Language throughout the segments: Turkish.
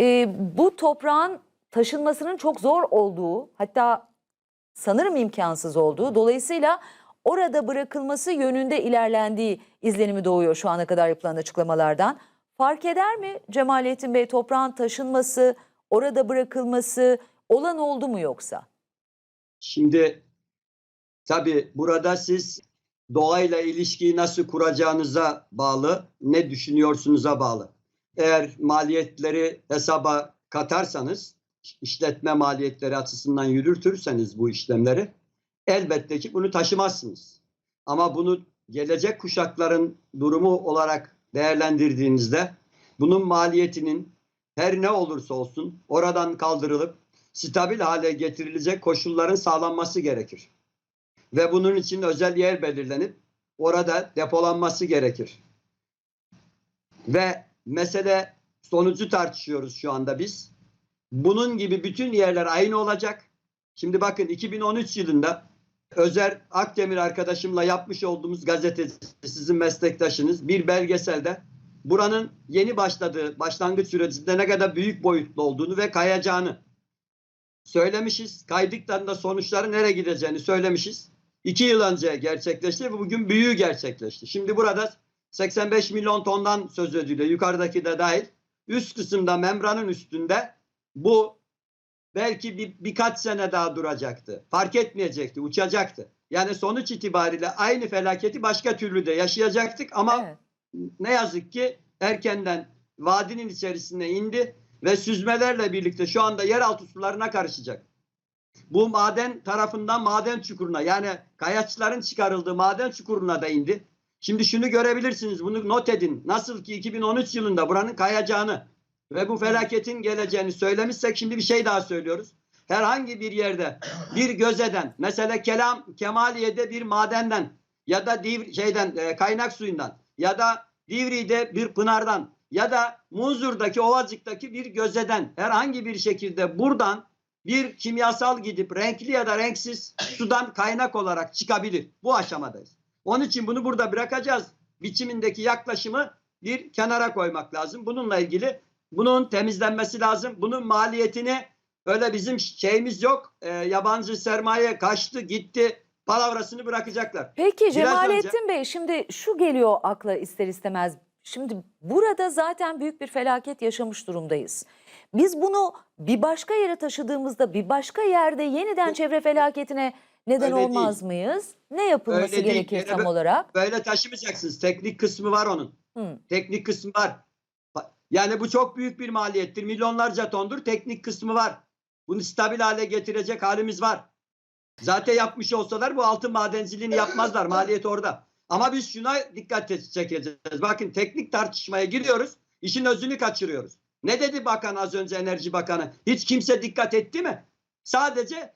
e, bu toprağın taşınmasının çok zor olduğu hatta sanırım imkansız olduğu dolayısıyla orada bırakılması yönünde ilerlendiği izlenimi doğuyor şu ana kadar yapılan açıklamalardan. Fark eder mi Cemalettin Bey toprağın taşınması, orada bırakılması olan oldu mu yoksa? Şimdi tabii burada siz doğayla ilişkiyi nasıl kuracağınıza bağlı, ne düşünüyorsunuza bağlı. Eğer maliyetleri hesaba katarsanız, işletme maliyetleri açısından yürütürseniz bu işlemleri elbette ki bunu taşımazsınız. Ama bunu gelecek kuşakların durumu olarak değerlendirdiğinizde bunun maliyetinin her ne olursa olsun oradan kaldırılıp stabil hale getirilecek koşulların sağlanması gerekir. Ve bunun için özel yer belirlenip orada depolanması gerekir. Ve mesele sonucu tartışıyoruz şu anda biz. Bunun gibi bütün yerler aynı olacak. Şimdi bakın 2013 yılında Özer Akdemir arkadaşımla yapmış olduğumuz gazeteci, sizin meslektaşınız bir belgeselde buranın yeni başladığı başlangıç sürecinde ne kadar büyük boyutlu olduğunu ve kayacağını söylemişiz. Kaydıktan da sonuçları nereye gideceğini söylemişiz. İki yıl önce gerçekleşti ve bugün büyüğü gerçekleşti. Şimdi burada 85 milyon tondan söz ediliyor. Yukarıdaki de dahil. Üst kısımda membranın üstünde bu belki bir, birkaç sene daha duracaktı. Fark etmeyecekti, uçacaktı. Yani sonuç itibariyle aynı felaketi başka türlü de yaşayacaktık ama Evet. ne yazık ki erkenden vadinin içerisine indi ve süzmelerle birlikte şu anda yeraltı sularına karışacak. Bu maden tarafından maden çukuruna yani kayaçların çıkarıldığı maden çukuruna da indi. Şimdi şunu görebilirsiniz bunu not edin. Nasıl ki 2013 yılında buranın kayacağını ve bu felaketin geleceğini söylemişsek şimdi bir şey daha söylüyoruz. Herhangi bir yerde bir gözeden mesela Kelam Kemaliye'de bir madenden ya da div, şeyden e, kaynak suyundan ya da Divri'de bir pınardan ya da Munzur'daki Ovacık'taki bir gözeden herhangi bir şekilde buradan bir kimyasal gidip renkli ya da renksiz sudan kaynak olarak çıkabilir. Bu aşamadayız. Onun için bunu burada bırakacağız. Biçimindeki yaklaşımı bir kenara koymak lazım. Bununla ilgili bunun temizlenmesi lazım. Bunun maliyetini öyle bizim şeyimiz yok. E, yabancı sermaye kaçtı gitti palavrasını bırakacaklar. Peki Cemalettin Bey şimdi şu geliyor akla ister istemez. Şimdi burada zaten büyük bir felaket yaşamış durumdayız. Biz bunu bir başka yere taşıdığımızda bir başka yerde yeniden çevre felaketine neden Öyle olmaz mıyız? Ne yapılması Öyle değil. gerekir Yani tam olarak? Böyle taşımayacaksınız. Teknik kısmı var onun. Hı. Teknik kısmı var. Yani bu çok büyük bir maliyettir. Milyonlarca tondur. Teknik kısmı var. Bunu stabil hale getirecek halimiz var. Zaten yapmış olsalar bu altın madenciliğini yapmazlar. Maliyet orada. Ama biz şuna dikkat çekeceğiz. Bakın teknik tartışmaya giriyoruz. İşin özünü kaçırıyoruz. Ne dedi bakan az önce Enerji Bakanı? Hiç kimse dikkat etti mi? Sadece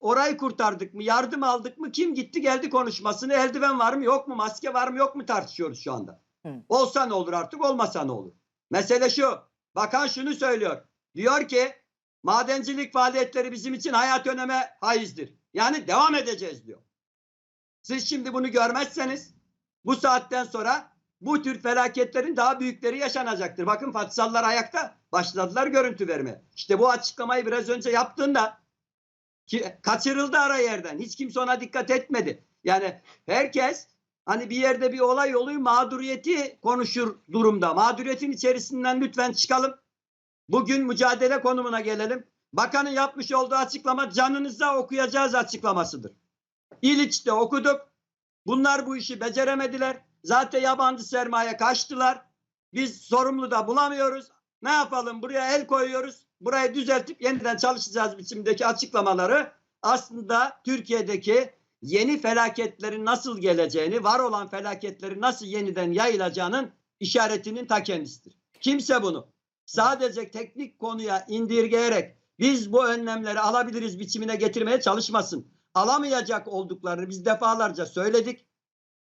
orayı kurtardık mı, yardım aldık mı, kim gitti geldi konuşmasını, eldiven var mı yok mu, maske var mı yok mu tartışıyoruz şu anda. Hı. Olsa ne olur artık, olmasa ne olur? Mesele şu, bakan şunu söylüyor. Diyor ki madencilik faaliyetleri bizim için hayat öneme haizdir. Yani devam edeceğiz diyor. Siz şimdi bunu görmezseniz bu saatten sonra bu tür felaketlerin daha büyükleri yaşanacaktır. Bakın Fatsallar ayakta başladılar görüntü vermeye. İşte bu açıklamayı biraz önce yaptığında ki kaçırıldı ara yerden. Hiç kimse ona dikkat etmedi. Yani herkes hani bir yerde bir olay oluyor mağduriyeti konuşur durumda. Mağduriyetin içerisinden lütfen çıkalım. Bugün mücadele konumuna gelelim. Bakanın yapmış olduğu açıklama canınıza okuyacağız açıklamasıdır. İliç'te okuduk. Bunlar bu işi beceremediler. Zaten yabancı sermaye kaçtılar. Biz sorumlu da bulamıyoruz. Ne yapalım? Buraya el koyuyoruz. Burayı düzeltip yeniden çalışacağız biçimdeki açıklamaları aslında Türkiye'deki yeni felaketlerin nasıl geleceğini, var olan felaketlerin nasıl yeniden yayılacağının işaretinin ta kendisidir. Kimse bunu sadece teknik konuya indirgeyerek biz bu önlemleri alabiliriz biçimine getirmeye çalışmasın. Alamayacak olduklarını biz defalarca söyledik.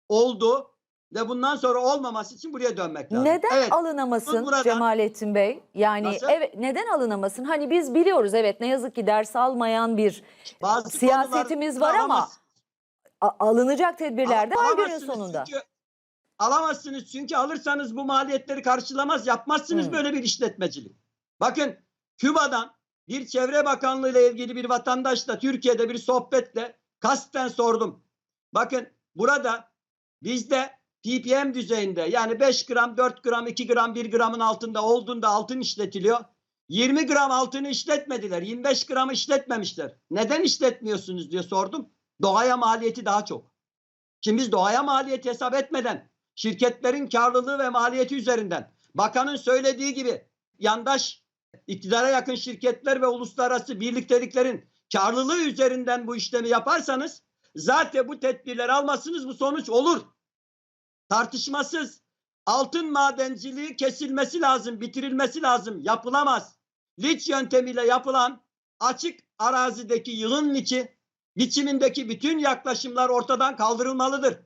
Oldu ve bundan sonra olmaması için buraya dönmek lazım. Neden Evet. alınamasın buradan- Cemalettin Bey? Yani Nasıl? evet neden alınamasın? Hani biz biliyoruz evet ne yazık ki ders almayan bir Bazı siyasetimiz konular var ama alınacak tedbirler de var günün sonunda. Çünkü, alamazsınız çünkü alırsanız bu maliyetleri karşılamaz. Yapmazsınız Hı. böyle bir işletmecilik. Bakın Küba'dan bir çevre bakanlığı ile ilgili bir vatandaşla Türkiye'de bir sohbetle kasten sordum. Bakın burada bizde ppm düzeyinde yani 5 gram, 4 gram, 2 gram, 1 gramın altında olduğunda altın işletiliyor. 20 gram altını işletmediler. 25 gram işletmemişler. Neden işletmiyorsunuz diye sordum. Doğaya maliyeti daha çok. Şimdi biz doğaya maliyeti hesap etmeden şirketlerin karlılığı ve maliyeti üzerinden bakanın söylediği gibi yandaş iktidara yakın şirketler ve uluslararası birlikteliklerin karlılığı üzerinden bu işlemi yaparsanız zaten bu tedbirleri almazsınız bu sonuç olur. Tartışmasız altın madenciliği kesilmesi lazım, bitirilmesi lazım. Yapılamaz. Liç yöntemiyle yapılan açık arazideki yığın içi biçimindeki bütün yaklaşımlar ortadan kaldırılmalıdır.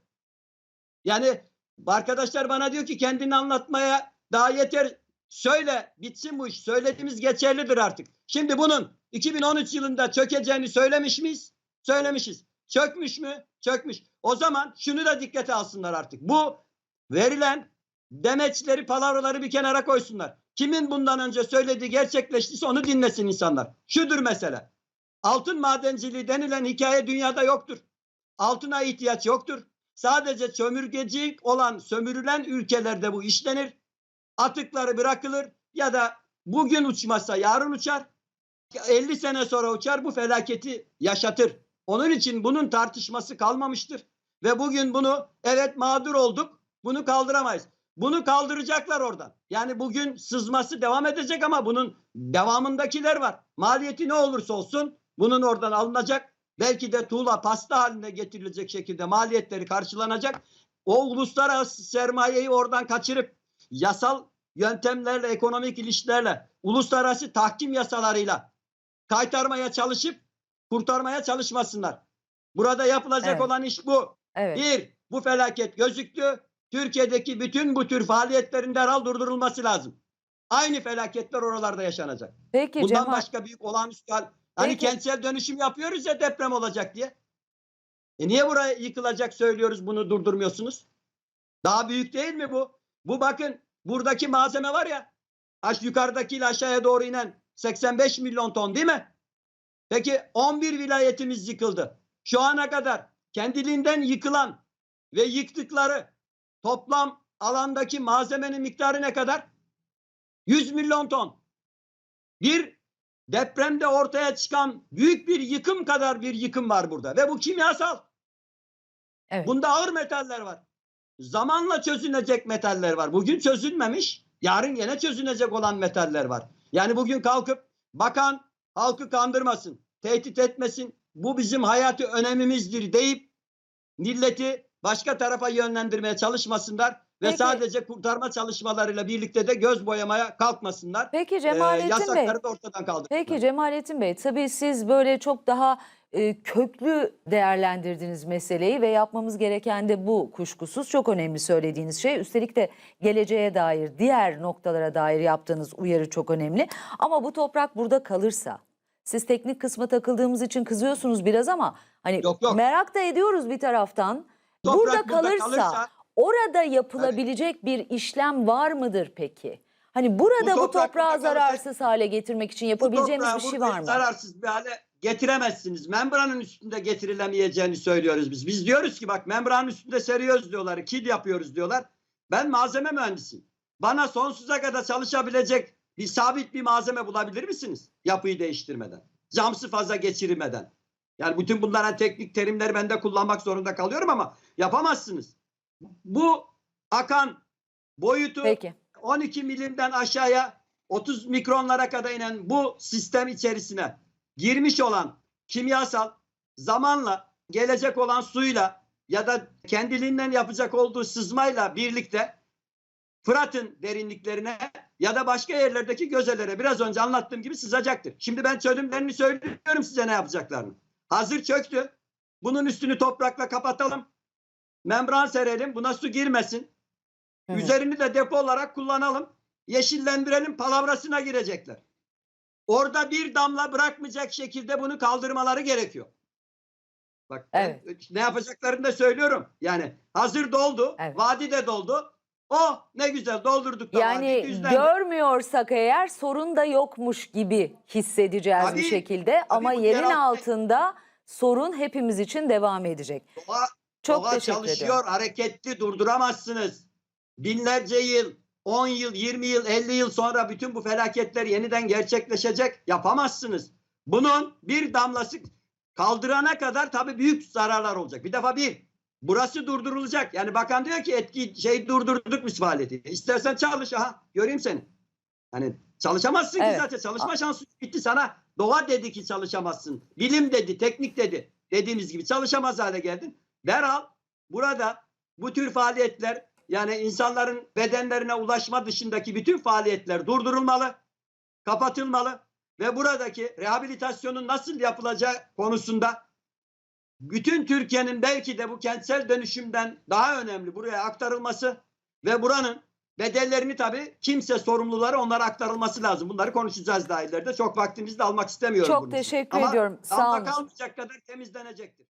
Yani arkadaşlar bana diyor ki kendini anlatmaya daha yeter. Söyle bitsin bu iş. Söylediğimiz geçerlidir artık. Şimdi bunun 2013 yılında çökeceğini söylemiş miyiz? Söylemişiz. Çökmüş mü? Çökmüş. O zaman şunu da dikkate alsınlar artık. Bu verilen demeçleri, palavraları bir kenara koysunlar. Kimin bundan önce söylediği gerçekleştiyse onu dinlesin insanlar. Şudur mesele. Altın madenciliği denilen hikaye dünyada yoktur. Altına ihtiyaç yoktur. Sadece sömürgeci olan sömürülen ülkelerde bu işlenir. Atıkları bırakılır ya da bugün uçmazsa yarın uçar. 50 sene sonra uçar bu felaketi yaşatır. Onun için bunun tartışması kalmamıştır. Ve bugün bunu evet mağdur olduk. Bunu kaldıramayız. Bunu kaldıracaklar oradan. Yani bugün sızması devam edecek ama bunun devamındakiler var. Maliyeti ne olursa olsun bunun oradan alınacak. Belki de tuğla pasta haline getirilecek şekilde maliyetleri karşılanacak. O uluslararası sermayeyi oradan kaçırıp yasal yöntemlerle, ekonomik ilişkilerle, uluslararası tahkim yasalarıyla kaytarmaya çalışıp kurtarmaya çalışmasınlar. Burada yapılacak Evet. olan iş bu. Evet. Bir, bu felaket gözüktü. Türkiye'deki bütün bu tür faaliyetlerin derhal durdurulması lazım. Aynı felaketler oralarda yaşanacak. Peki Bundan Cemal. başka büyük olağanüstü hal. Hani Peki. kentsel dönüşüm yapıyoruz ya deprem olacak diye. E niye buraya yıkılacak söylüyoruz bunu durdurmuyorsunuz? Daha büyük değil mi bu? Bu bakın buradaki malzeme var ya aş yukarıdakiyle aşağıya doğru inen 85 milyon ton değil mi? Peki 11 vilayetimiz yıkıldı. Şu ana kadar kendiliğinden yıkılan ve yıktıkları toplam alandaki malzemenin miktarı ne kadar? 100 milyon ton. Bir depremde ortaya çıkan büyük bir yıkım kadar bir yıkım var burada ve bu kimyasal. Evet. Bunda ağır metaller var. Zamanla çözülecek metaller var. Bugün çözülmemiş, yarın yine çözülecek olan metaller var. Yani bugün kalkıp bakan halkı kandırmasın, tehdit etmesin. Bu bizim hayati önemimizdir deyip milleti başka tarafa yönlendirmeye çalışmasınlar ve Peki. sadece kurtarma çalışmalarıyla birlikte de göz boyamaya kalkmasınlar. Peki Ee, Cemalettin Bey. yasakları da ortadan kaldırsınlar. Peki Cemalettin Bey, tabii siz böyle çok daha e, köklü değerlendirdiniz meseleyi ve yapmamız gereken de bu kuşkusuz çok önemli söylediğiniz şey. Üstelik de geleceğe dair, diğer noktalara dair yaptığınız uyarı çok önemli. Ama bu toprak burada kalırsa, siz teknik kısma takıldığımız için kızıyorsunuz biraz ama hani Yok, yok. merak da ediyoruz bir taraftan. Toprak burada burada kalırsa, kalırsa- orada yapılabilecek bir işlem var mıdır peki? Hani burada bu, toprak toprağı zararsız hale getirmek için Bu yapabileceğimiz bir şey var mı? Zararsız bir hale getiremezsiniz. Membranın üstünde getirilemeyeceğini söylüyoruz biz. Biz diyoruz ki bak membranın üstünde seriyoruz diyorlar. Kid yapıyoruz diyorlar. Ben malzeme mühendisiyim. Bana sonsuza kadar çalışabilecek bir sabit bir malzeme bulabilir misiniz? Yapıyı değiştirmeden. Camsı fazla geçirmeden. Yani bütün bunların teknik terimleri ben de kullanmak zorunda kalıyorum ama yapamazsınız. Bu akan boyutu Peki. 12 milimden aşağıya 30 mikronlara kadar inen bu sistem içerisine girmiş olan kimyasal zamanla gelecek olan suyla ya da kendiliğinden yapacak olduğu sızmayla birlikte Fırat'ın derinliklerine ya da başka yerlerdeki gözelere biraz önce anlattığım gibi sızacaktır. Şimdi ben çözümlerini söylüyorum size ne yapacaklarını. Hazır çöktü. Bunun üstünü toprakla kapatalım. Membran serelim. Buna su girmesin. Hı. Üzerini de depo olarak kullanalım. Yeşillendirelim palavrasına girecekler. Orada bir damla bırakmayacak şekilde bunu kaldırmaları gerekiyor. Bak ben ne yapacaklarını da söylüyorum. Yani hazır doldu. Evet. Vadi de doldu. Oh ne güzel doldurduk da Yani görmüyorsak eğer sorun da yokmuş gibi hissedeceğiz bir Tabii, şekilde ama bu yerin altında sorun hepimiz için devam edecek. Doğa, Çok doğa teşekkür çalışıyor, ediyorum. hareketli durduramazsınız. Binlerce yıl, 10 yıl, 20 yıl, 50 yıl sonra bütün bu felaketler yeniden gerçekleşecek. Yapamazsınız. Bunun bir damlası kaldırana kadar tabii büyük zararlar olacak. Bir defa bir, burası durdurulacak. Yani bakan diyor ki etki şey durdurduk biz faaliyeti. İstersen çalış ha, göreyim seni. Hani çalışamazsın Evet. ki zaten. Çalışma şansı bitti sana. Doğa dedi ki çalışamazsın. Bilim dedi, teknik dedi. Dediğimiz gibi çalışamaz hale geldin. Derhal burada bu tür faaliyetler yani insanların bedenlerine ulaşma dışındaki bütün faaliyetler durdurulmalı, kapatılmalı ve buradaki rehabilitasyonun nasıl yapılacağı konusunda bütün Türkiye'nin belki de bu kentsel dönüşümden daha önemli buraya aktarılması ve buranın bedellerini tabii kimse sorumluları onlara aktarılması lazım. Bunları konuşacağız daha ileride. Çok vaktimizi de almak istemiyorum. Çok bunun teşekkür Ama ediyorum. Sağ olun. kalmayacak kadar temizlenecektir.